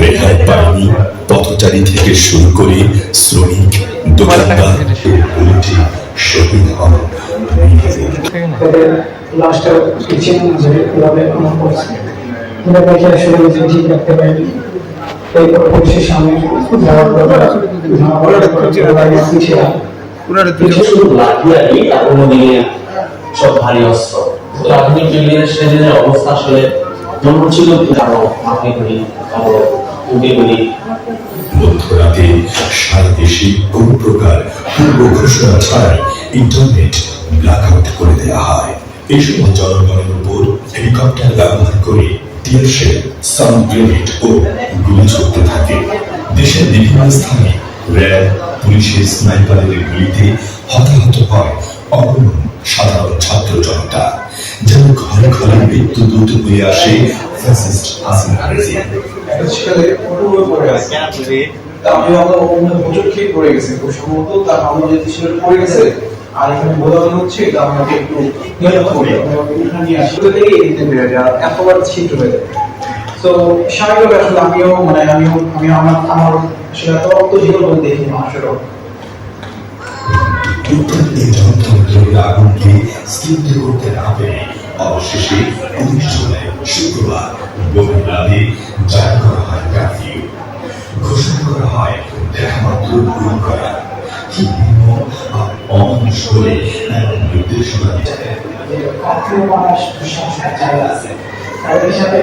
রেহাই পায়নি পথচারী থেকে শুরু করে শ্রমিক দোকানদার শহীদ হন লাশটা কিচেন যে কীভাবে আমার করছে এটা দেখে আসলে যে ঠিক রাখতে পারিনি এরপর পুলিশের সামনে যাওয়ার পর ছিলাম সব ভারী অস্ত্র। আধুনিক বিল্ডিংয়ের অবস্থা আসলে হচ্ছিল আরও মধ্যরাতে সারা দেশে প্রকার পূর্ব ঘোষণা ছাড়াই ইন্টারনেট করে দেওয়া হয়। এই সময় জনগণের উপর হেলিকপ্টার ব্যবহার করে টিয়ারশেল সাউন্ড গ্রেনেড ও গুলি থাকে। দেশের বিভিন্ন স্থানে র্যাব, পুলিশের স্নাইপারের গুলিতে হতাহত হয় অগণন সাধারণ ঘরে ঘরে মৃত্যু দ্রুত হয়ে আসে ফ্যাসিস্ট হাসিনা রেজিম সেখানে অটোগুলো পড়ে আছে তা আমি আমরা অন্য হোঁচট খেয়ে পড়ে গেছে। খুব সম্ভবত তার আমরা যদি ছিল পড়ে গেছে আর এখানে বোঝানো হচ্ছে এটা আমাকে একটু নিয়ে আসি থেকে দিতে পেরে যায় এতবার ছিদ্র হয়ে যায়। তো স্বাভাবিকভাবে আসলে আমিও মানে আমিও আমি আমার আমার আসলে এত রক্ত জীবন দেখি মানুষেরও। এই যন্ত্রযন্ত্রের আগুনকে স্থিত করতে না পেরে অবশেষে উনিশ জুলাই শুক্রবার গভীর জারি করা হয় কারফিউ। ঘোষণা করা হয়, দেখা মাত্র গুলি করা। কি অমানুষ হলে নির্দেশনা দিতে যে কখনো মানুষ কুসংস্কার জায়গা আছে, তাদের সাথে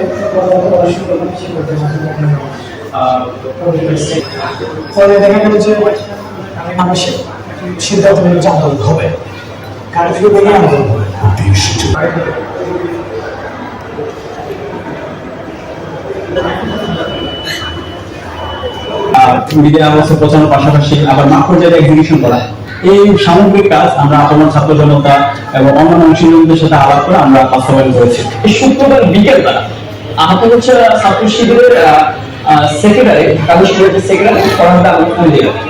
ফলে দেখা যে মানুষের সিদ্ধান্ত হবে। বলে জুড়ে মিডিয়া অবস্থা প্রচারের পাশাপাশি এই সামগ্রিক কাজ আমরা আপনার ছাত্র জনতা এবং অন্যান্য সাথে আলাপ করে আমরা বাস্তবায়ন করেছি। এই শুক্রবার বিকেলবেলা আহত হচ্ছে ছাত্র শিবিরের সেক্রেটারি কাগজ শিবিরের সেক্রেটারি পরমদা আমাকে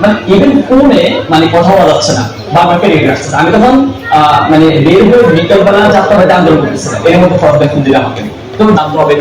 মানে ইভেন ফোনে মানে কথা বলা যাচ্ছে না, বা আমাকে রেট রাখছে না। আমি তখন মানে বের হয়ে বিকেলবেলা যাত্রা হয়তো আন্দোলন করতেছিলাম। এর মধ্যে ফর্দ ফোন দিলে আমাকে। দাম হবে